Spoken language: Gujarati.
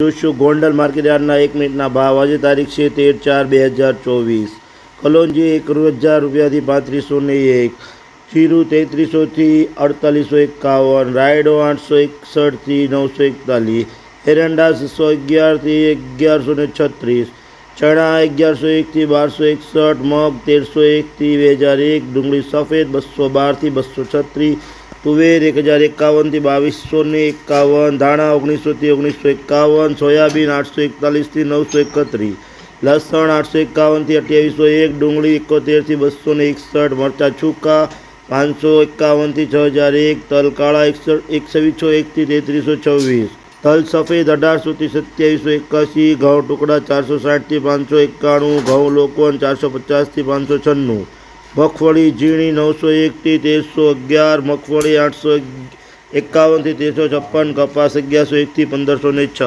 જોઈશું ગોંડલ માર્કેટ એક મિનિટના ભાવ આજે તારીખ છે તેર ચાર બે હજાર ચોવીસ. કલોંજી એક હજાર રૂપિયાથી પાંત્રીસો ને એક જીરું તેત્રીસોથી અડતાલીસો એકાવન, રાયડો આઠસો એકસઠથી નવસો એકતાલીસ એરંડા છસો અગિયારથી અગિયારસો ને છત્રીસ, ચણા અગિયારસો એકથી બારસો એકસઠ, મગ તેરસો એકથી બે હજાર એક, ડુંગળી સફેદ બસો બારથી બસો છત્રીસ તુવેર એક હજાર એકાવનથી બાવીસો ને એકાવન, ધાણા ઓગણીસોથી ઓગણીસો એકાવન, સોયાબીન આઠસો એકતાલીસથી નવસો એકત્રીસ, લસણ આઠસો એકાવનથી અઠ્યાવીસો એક, ડુંગળી એકોતેરથી બસો ને એકસઠ, મરચાં છૂકા પાંચસો એકાવનથી છ હજાર એક તલ કાળા એકસઠ એકસો એકથી તેત્રીસો છવ્વીસ, તલ સફેદ અઢારસોથી સત્યાવીસો એકાસી ઘઉં ટુકડા ચારસો સાઠથી પાંચસો એકાણું, ઘઉં લોકવન ચારસો પચાસથી પાંચસો છન્નું મગફળી ઝીણી નવસો એકથી તેરસો અગિયાર, મગફળી આઠસો એકાવનથી તેરસો છપ્પન, કપાસ અગિયારસો એકથી પંદરસો ને છ.